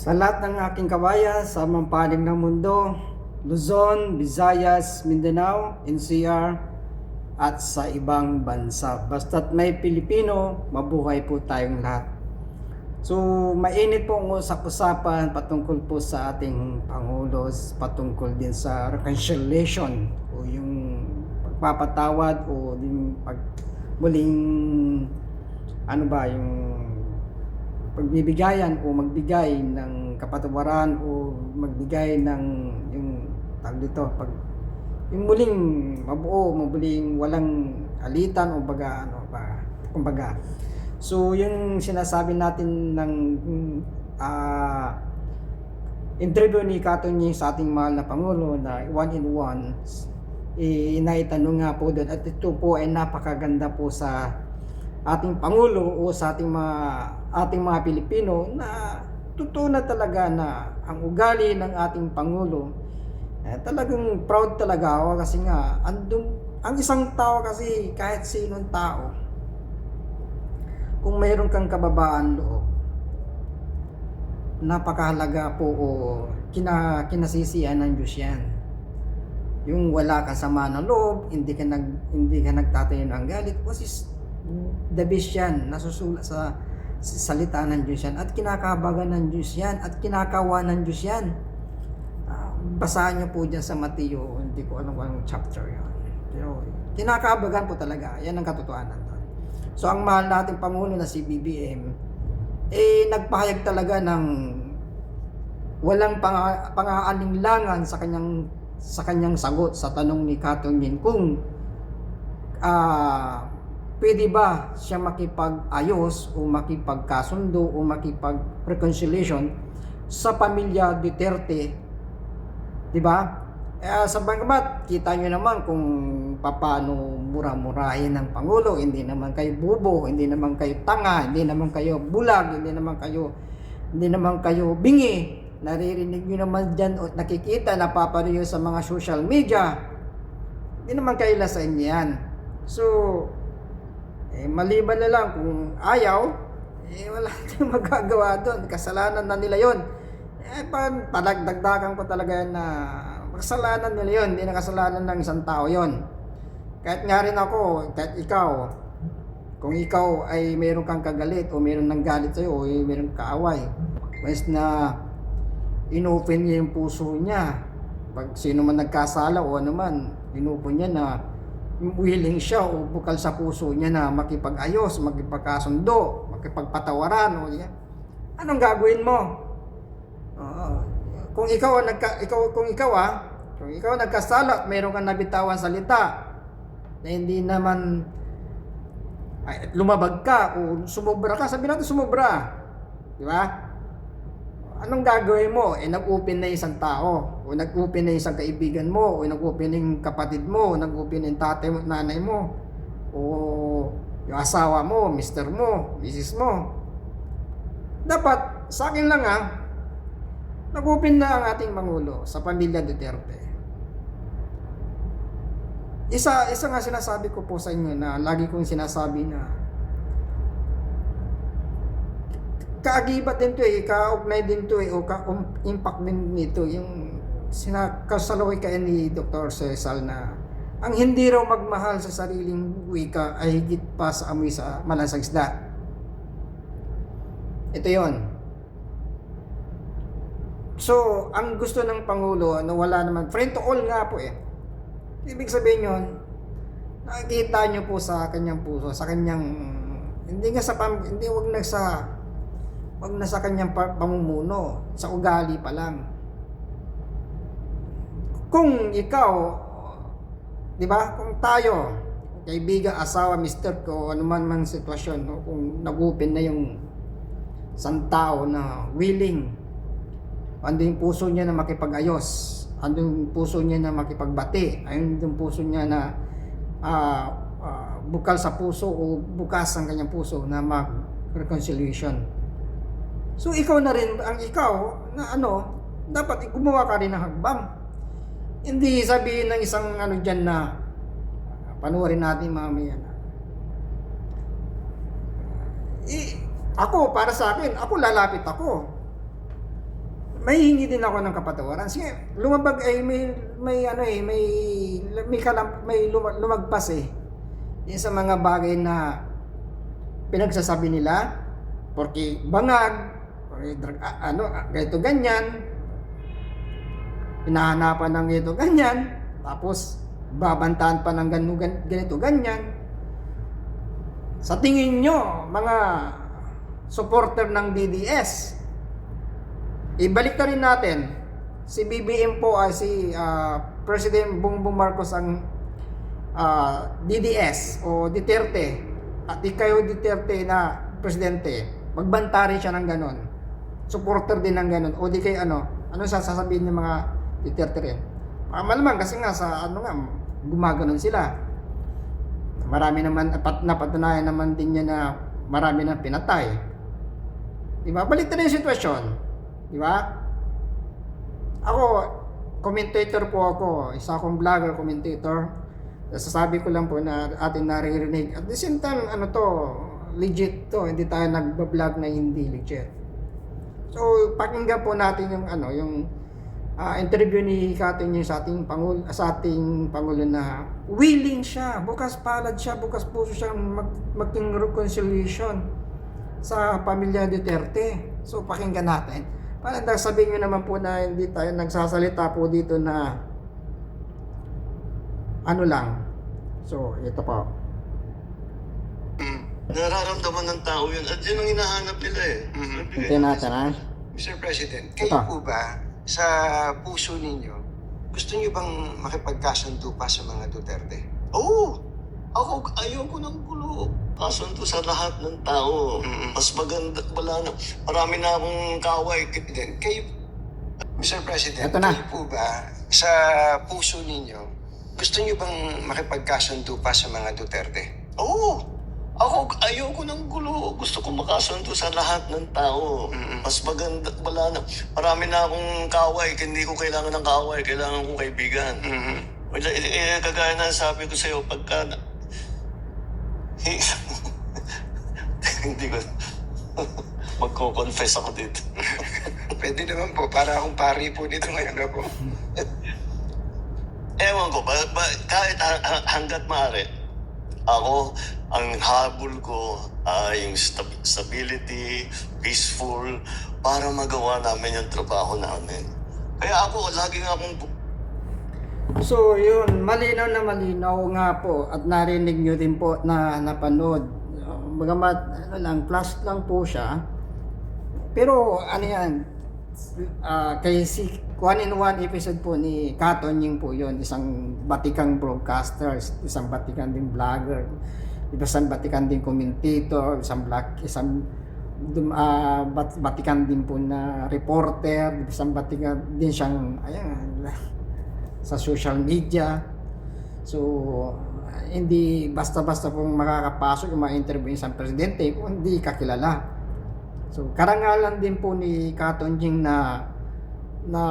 Sa lahat ng aking kabayan sa mampanig ng mundo, Luzon, Visayas, Mindanao, NCR, at sa ibang bansa. Basta't may Pilipino, mabuhay po tayong lahat. So, mainit po ang usap-usapan patungkol po sa ating Pangulo, patungkol din sa reconciliation o yung pagpapatawad o yung pag muling ano ba yung pagbibigayan o magbigay ng kapatawaran o magbigay ng yung tawag dito pag yung muling mabuo, muling walang alitan o baga ano ba kumbaga. So yung sinasabi natin ng ah interview ni Katonyi sa ating mahal na Pangulo na one in one eh, naitanong nga po doon at ito po ay napakaganda po sa ating Pangulo o sa ating mga ating mga Pilipino na totoo na talaga na ang ugali ng ating Pangulo eh, talagang proud talaga ako kasi nga andun, ang isang tao kasi kahit sinong tao kung mayroon kang kababaan loob napakahalaga po o kina, kinasisiyan ng Diyos yan. Yung wala ka sama ng loob hindi ka nag hindi ka nagtatayo ng galit kasi the best yan. Nasusulat sa, sa salita ng Diyos yan. At kinakabagan ng Diyos yan. At kinakawa ng Diyos yan. Ah, basahan niyo po dyan sa Mateo. Hindi ko alam kung chapter yan pero kinakabagan po talaga. Yan ang katotohanan so ang mahal nating Pangulo na si BBM eh nagpahayag talaga ng walang pang pang-aalinlangan sa kanyang sa kanyang sagot sa tanong ni Katong Yin kung ah pwede ba siya makipag-ayos o makipagkasundo o makipag-reconciliation sa pamilya Duterte 'di ba? Eh, sa Bangkamat, kita nyo naman kung paano mura-murahin ng Pangulo. Hindi naman kayo bubo, hindi naman kayo tanga, hindi naman kayo bulag, hindi naman kayo hindi naman kayo bingi. Naririnig nyo naman dyan o nakikita, napapanood sa mga social media. Hindi naman kayo sa inyo yan. So, eh, maliban na lang kung ayaw, eh, wala tayong magagawa doon. Kasalanan na nila yon. Eh, pa, padagdagdagan ko talaga na kasalanan nila yon. Hindi na kasalanan ng isang tao yon. Kahit nga rin ako, kahit ikaw, kung ikaw ay meron kang kagalit o meron ng galit sa'yo o meron kaaway, mas na inopen niya yung puso niya. Pag sino man nagkasala o ano man, inopen niya na willing siya o bukal sa puso niya na makipag-ayos, makipagkasundo, makipagpatawaran o yan. Anong gagawin mo? Oo. Kung ikaw ang nagka, ikaw kung ikaw ah, kung ikaw nagkasala at mayroon kang nabitawan salita na hindi naman ay, lumabag ka o sumobra ka, sabi natin sumobra. Di ba? Anong gagawin mo? Eh, nag-open na isang tao, o nag-open na isang kaibigan mo, o nag-open na yung kapatid mo, o nag-open na yung tatay mo, nanay mo, o yung asawa mo, mister mo, misis mo. Dapat, sa akin lang ah, nag-open na ang ating Pangulo sa pamilya Duterte. Isa, isa nga sinasabi ko po sa inyo na lagi kong sinasabi na kaagibat din to eh, kaugnay din to eh, o ka-impact din nito yung sinakasalaway kaya ni Dr. Cesal na ang hindi raw magmahal sa sariling wika ay higit pa sa amoy sa malasang isda. Ito yon. So, ang gusto ng Pangulo, ano, wala naman, friend to all nga po eh. Ibig sabihin yon, nakikita nyo po sa kanyang puso, sa kanyang, hindi nga sa, hindi wag na sa, wag na sa kanyang pa- pamumuno, sa ugali pa lang. Kung ikaw, di ba, kung tayo, kaibigan, asawa, mister ko, ano man sitwasyon, no, kung nag-open na yung isang tao na willing, ando yung puso niya na makipag-ayos, ando yung puso niya na makipagbati, ayun yung puso niya na ah, ah, bukal sa puso o bukas ang kanyang puso na mag-reconciliation. So ikaw na rin, ang ikaw na ano, dapat gumawa ka rin ng hagbang. Hindi sabihin ng isang ano dyan na panuorin natin mamaya na. Eh, ako, para sa akin, ako lalapit ako. may hingi din ako ng kapatawaran. Sige, lumabag ay may may ano eh, may may kalam, may luma- lumagpas eh. Yung sa mga bagay na pinagsasabi nila porque bangag ah, ano ah, ganito ganyan. Hinahanapan ng ganito ganyan. Tapos babantaan pa ng ganito, gan- ganito ganyan. Sa tingin nyo mga supporter ng DDS ibalik na rin natin si BBM po ay si ah, President Bongbong Marcos ang ah, DDS o Duterte. At ikaw Duterte na presidente magbanta rin siya ng ganon supporter din ng ganon o di kay ano ano sa sasabihin ng mga Duterte rin ah, malamang kasi nga sa ano nga gumaganon sila. Marami naman pat, napatunayan naman din niya na marami nang pinatay. Di ba? Balik na yung sitwasyon. Di ba? Ako commentator po ako. Isa akong vlogger commentator. Sasabi ko lang po na atin naririnig. At the same time, ano to, legit to. Hindi tayo nagbablog na hindi legit. So, pakinggan po natin yung ano, yung ah, interview ni Katin yung sa ating pangulo, sa ating pangulo na willing siya, bukas palad siya, bukas puso siya mag, maging reconciliation sa pamilya Duterte. So, pakinggan natin. Para sabihin nyo naman po na hindi tayo nagsasalita po dito na ano lang. So, ito po. Nararamdaman ng tao yun. At yun ang hinahanap nila eh. Mhm. Ha. Mr. President, kayo Ito. po ba sa puso ninyo, gusto niyo bang makipagkasundo pa sa mga Duterte? Oo! Ako, ayoko ng gulo. Kasundo sa lahat ng tao. Mm-mm. Mas maganda, wala na. Marami na akong kaway. Then, kayo, Mr. President, Ito na. kayo po ba sa puso ninyo, gusto niyo bang makipagkasundo pa sa mga Duterte? Oo! Ako, ayoko ng gulo. Gusto ko makasundo sa lahat ng tao. Mm-mm. Mas maganda, wala na. Marami na akong kaway. Hindi ko kailangan ng kaway. Kailangan ko kaibigan. Mhm. Wala, eh, eh, kagaya na sabi ko sa'yo, pagka... na- Hindi ko... Magko-confess ako dito. Pwede naman po, para akong pari po dito ngayon na po. Ewan ko, ba, ba, kahit ha- ha- hanggat maaari, ako, ang habol ko ay yung stab- stability, peaceful, para magawa namin yung trabaho namin. Kaya ako, lagi nga akong So, yun, malinaw na malinaw nga po at narinig nyo din po na napanood. Uh, Bagamat, ano lang, plus lang po siya. Pero, ano yan, ah, kay si one in one episode po ni Katon Ying po yun, isang batikang broadcaster, isang batikan din vlogger, isang batikan din commentator, isang black, isang dum, ah, bat, batikan din po na reporter, isang batikan din siyang, ayan, sa social media. So, hindi basta-basta pong makakapasok yung mga interview isang presidente kung hindi kakilala. So, karangalan din po ni Katon Jing na na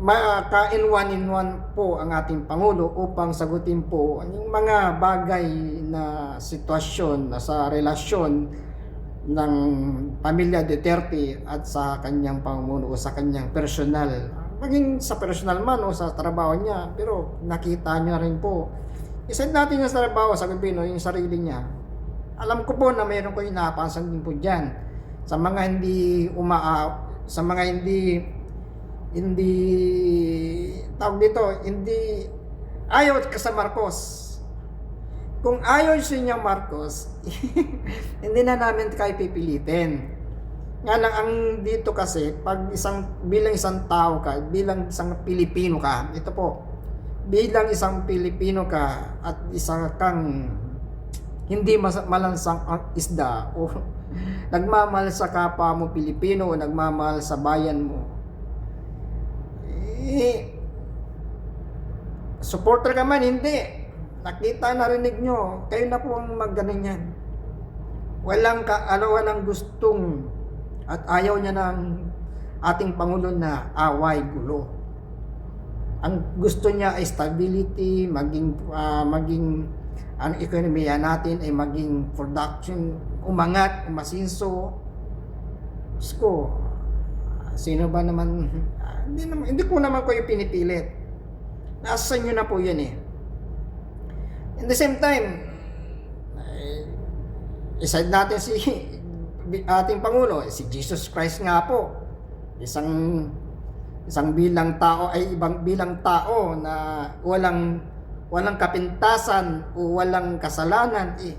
maka in one in one po ang ating Pangulo upang sagutin po yung mga bagay na sitwasyon na sa relasyon ng pamilya Duterte at sa kanyang pamuno o sa kanyang personal. Maging sa personal man o sa trabaho niya pero nakita niya rin po. Isend natin yung trabaho sa gobyerno yung sarili niya. Alam ko po na mayroon ko inapansan din po dyan. Sa mga hindi umaa sa mga hindi hindi tawag dito hindi ayaw ka sa Marcos. Kung ayaw sa inyo Marcos hindi na namin kayo pipilitin. Nga lang ang dito kasi pag isang bilang isang tao ka bilang isang Pilipino ka ito po bilang isang Pilipino ka at isa kang hindi mas- malansang ang isda o nagmamahal sa kapwa mo Pilipino o nagmamahal sa bayan mo eh, supporter ka man hindi. Nakita narinig nyo. Kayo na po ang magganon yan. Walang ka ano walang gustong at ayaw niya ng ating Pangulo na away gulo. Ang gusto niya ay stability maging ah, maging ang ekonomiya natin ay maging production umangat umasinso. Diyos sino ba naman, ah, hindi, naman, hindi ko naman kayo pinipilit. Nasa inyo na po yan eh. In the same time, eh, iside natin si ating Pangulo, eh, si Jesus Christ nga po. Isang isang bilang tao ay ibang bilang tao na walang walang kapintasan o walang kasalanan eh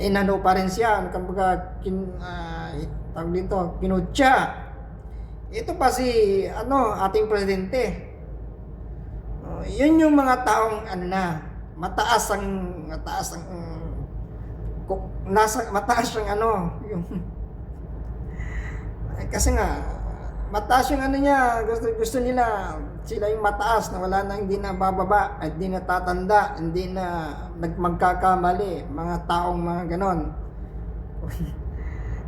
inano pa rin siya kumbaga kin uh, tawag dito kinutya ito pa si ano ating presidente. Oh, yun yung mga taong ano na mataas ang mataas ang mm, ku- nasa mataas yung ano yung kasi nga mataas yung ano niya gusto gusto nila sila yung mataas na wala na hindi na bababa at hindi na tatanda hindi na nagmagkakamali mga taong mga ganon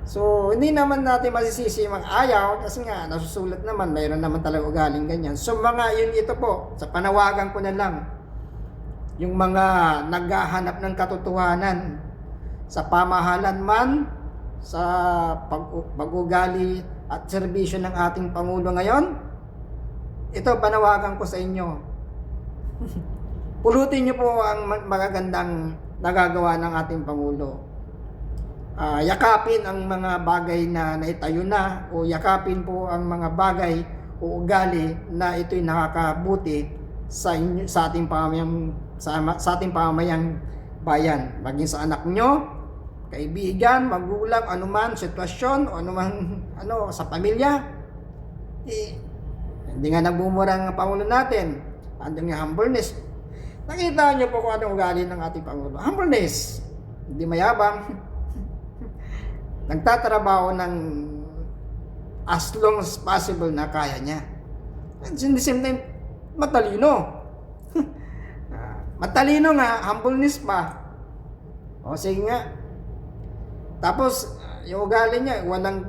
So, hindi naman natin masisisi yung mga ayaw kasi nga nasusulat naman, mayroon naman talaga ugaling ganyan. So, mga yun ito po, sa panawagan ko na lang, yung mga naghahanap ng katotohanan sa pamahalan man, sa pag pag-ugali at serbisyo ng ating Pangulo ngayon, ito panawagan ko sa inyo. Pulutin niyo po ang ma- magagandang nagagawa ng ating Pangulo ah, yakapin ang mga bagay na naitayo na o yakapin po ang mga bagay o ugali na ito'y nakakabuti sa inyo, sa ating pamamayang sa, sa ating pamamayang bayan. Maging sa anak nyo kaibigan, magulang, anuman sitwasyon o anuman ano sa pamilya eh, hindi nga nagbumura ang Pangulo natin. Andun yung humbleness. Nakita niyo po kung anong ugali ng ating Pangulo. Humbleness. Hindi mayabang nagtatrabaho ng as long as possible na kaya niya. And in the same time, matalino. Ah, matalino nga, humbleness pa. O sige nga. Tapos, yung ugali niya, walang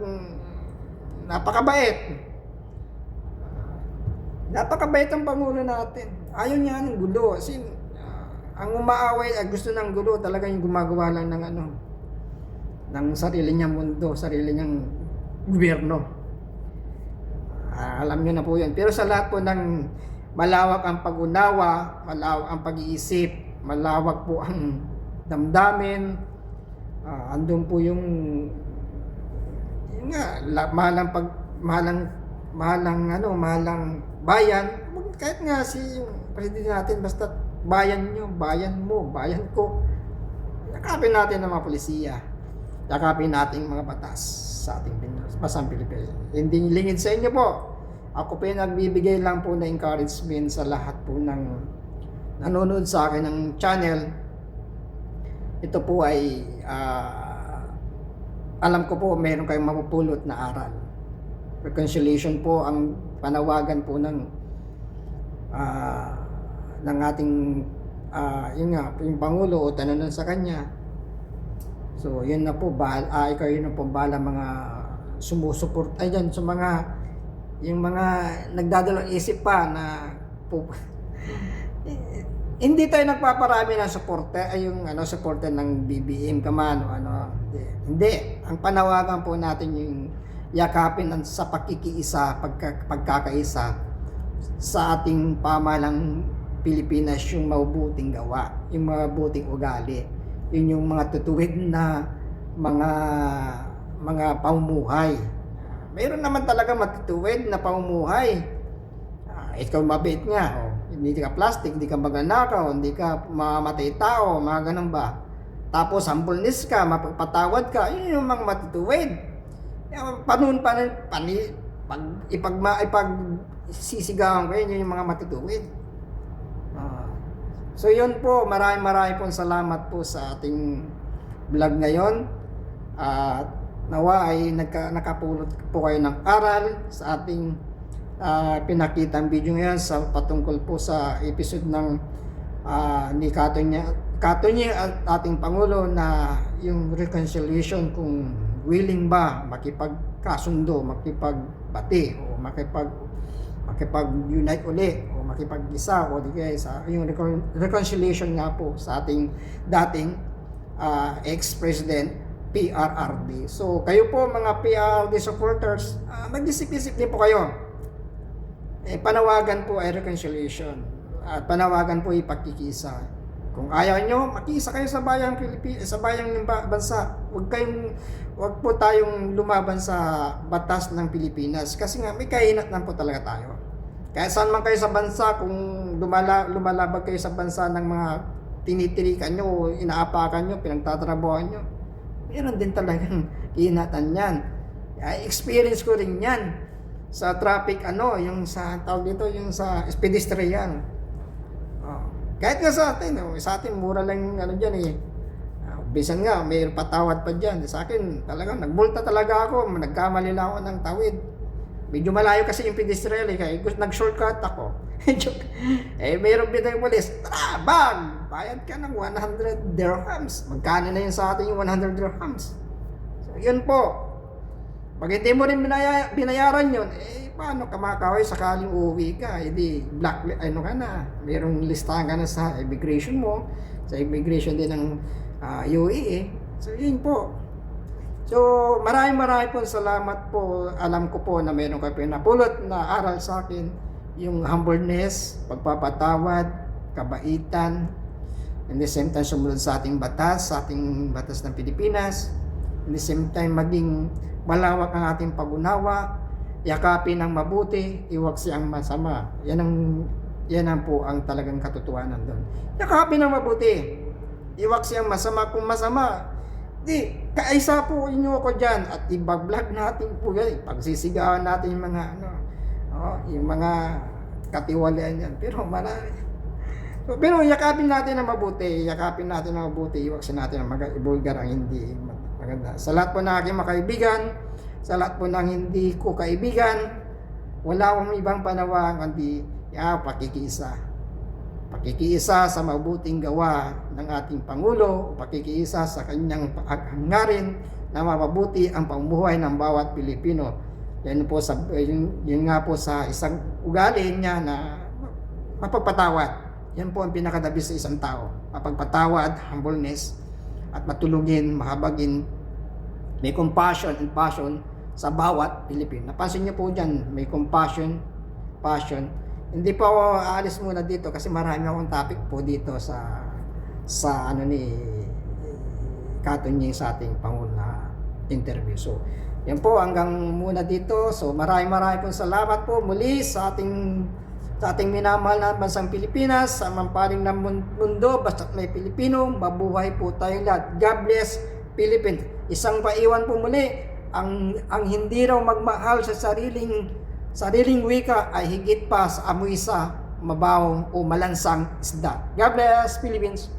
napakabait. Napakabait ang Pangulo natin. Ayaw niya ng gulo. Kasi, ah, ang umaaway, ah, gusto ng gulo, talaga yung gumagawa lang ng ano, ng sarili niyang mundo, sarili niyang gobyerno. Ah, alam niyo na po yun. Pero sa lahat po ng malawak ang pag-unawa, malawak ang pag-iisip, malawak po ang damdamin, ah, andun po yung yun nga, la, mahalang pag mahalang mahalang ano, mahalang bayan, kahit nga si yung presidente natin basta bayan nyo, bayan mo, bayan ko. Yakapin natin ng mga polisiya yakapin nating mga batas sa ating Pinas, basang Pilipinas. Hindi lingid sa inyo po. Ako po yung nagbibigay lang po na encouragement sa lahat po ng nanonood sa akin ng channel. Ito po ay ah, alam ko po meron kayong mapupulot na aral. Reconciliation po ang panawagan po ng ah, ng ating ah, yun nga, yung Pangulo o tanong sa kanya So, yun na po, bahal, ah, ikaw yun na po, bahala mga sumusuport, ay dyan, sa mga, yung mga nagdadalawang isip pa na po, hindi tayo nagpaparami ng suporte, ay yung ano, suporte ng BBM kaman o ano, hindi. hindi. Ang panawagan po natin yung yakapin sa pagkikiisa, pagka, pagkakaisa sa ating pamalang Pilipinas yung mabuting gawa, yung mabuting ugali yun yung mga tutuwid na mga mga pamumuhay. Mayroon naman talaga matutuwid na pamumuhay. Ah, ikaw mabait nga, oh. hindi ka plastic, hindi ka magnanakaw, hindi ka mamamatay tao, mga ganun ba? Tapos humbleness ka, mapagpatawad ka, yun yung mga matutuwid. Panun pa pani, pag ipag ipag sisigawan ko yun yung mga matutuwid. So yun po, maraming maraming pong salamat po sa ating vlog ngayon. At nawa ay nagka, nakapulot po kayo ng aral sa ating uh, pinakitang video ngayon sa patungkol po sa episode ng uh, ni Katonya Katonya at ating Pangulo na yung reconciliation kung willing ba makipagkasundo, makipagbati o makipag makipag-unite uli o makipag-isa o di kaya sa yung recon- reconciliation nga po sa ating dating ah, ex-president PRRD. So, kayo po mga PRRD supporters, uh, mag-isip-isip din po kayo. Eh, panawagan po ay reconciliation. At panawagan po ipagkikisa. Kung ayaw nyo, makisa kayo sa bayang Pilipinas, sa bayang ng ba- bansa. Huwag kayong huwag po tayong lumaban sa batas ng Pilipinas kasi nga may kahinat lang po talaga tayo. Kaya saan man kayo sa bansa, kung lumala, lumalabag kayo sa bansa ng mga tinitirikan nyo, inaapakan nyo, pinagtatrabuhan nyo, meron din talagang kinatan yan. Ay, experience ko rin yan sa traffic ano, yung sa tawag dito, yung sa pedestrian. Oh. Kahit nga sa atin, oh, sa atin mura lang ano diyan eh. Bisan nga, may patawad pa diyan. Sa akin, talagang nagbulta talaga ako, nagkamali lang ako ng tawid. Medyo malayo kasi yung pedestrian eh, kaya nag-shortcut ako. Eh, mayroong bitay pulis, tara, bag! Bayad ka ng 100 dirhams. Magkano na yun sa atin yung 100 dirhams? So, yun po. Pag hindi mo rin binaya, binayaran yun, eh, paano ka makakaway sakaling uuwi ka? Hindi, black, ano ka na, mayroong listahan ka na sa immigration mo, sa immigration din ng ah, UAE. So, yun po. So, maraming maraming po salamat po. Alam ko po na meron kayo pinapulot na aral sa akin. Yung humbleness, pagpapatawad, kabaitan, and the same time sumunod sa ating batas, sa ating batas ng Pilipinas. In the same time maging malawak ang ating pag-unawa, yakapin ang mabuti, iwag siyang masama. Yan ang yan ang po ang talagang katotohanan doon. Yakapin ang mabuti. Iwag siyang masama kung masama. Di, kaisa po inyo ako dyan at ibag-vlog natin po yan. Pagsisigawan natin yung mga ano, oh, yung mga katiwalian yan. Pero marami. So, pero yakapin natin ang mabuti, yakapin natin ang mabuti, iwag siya natin ang mag- ibulgar ang hindi maganda. Sa lahat po ng aking mga kaibigan, sa lahat po ng hindi ko kaibigan, wala akong ibang panawang kundi ya, pakikiisa. Pakikiisa sa mabuting gawa ng ating Pangulo, pakikiisa sa kanyang hangarin na mapabuti ang pamumuhay ng bawat Pilipino. Yan po sa yun, yun nga po sa isang ugali niya na mapagpatawad. Yan po ang pinakadabis sa isang tao. Mapagpatawad, humbleness, at matulungin, mahabagin, may compassion and passion sa bawat Pilipino. Napansin niyo po dyan, may compassion, passion. Hindi po ako aalis muna dito kasi marami akong topic po dito sa sa ano ni Katunyi sa ating Pangulo interview. So, yan po hanggang muna dito. So, maraming maraming po salamat po muli sa ating sa ating minamahal na bansang Pilipinas, sa mampaling ng mun- mundo, basta may Pilipino, mabuhay po tayong lahat. God bless Philippines. Isang paiwan po muli, ang ang hindi raw magmahal sa sariling sariling wika ay higit pa sa amoy sa mabawong o malansang isda. God bless Philippines.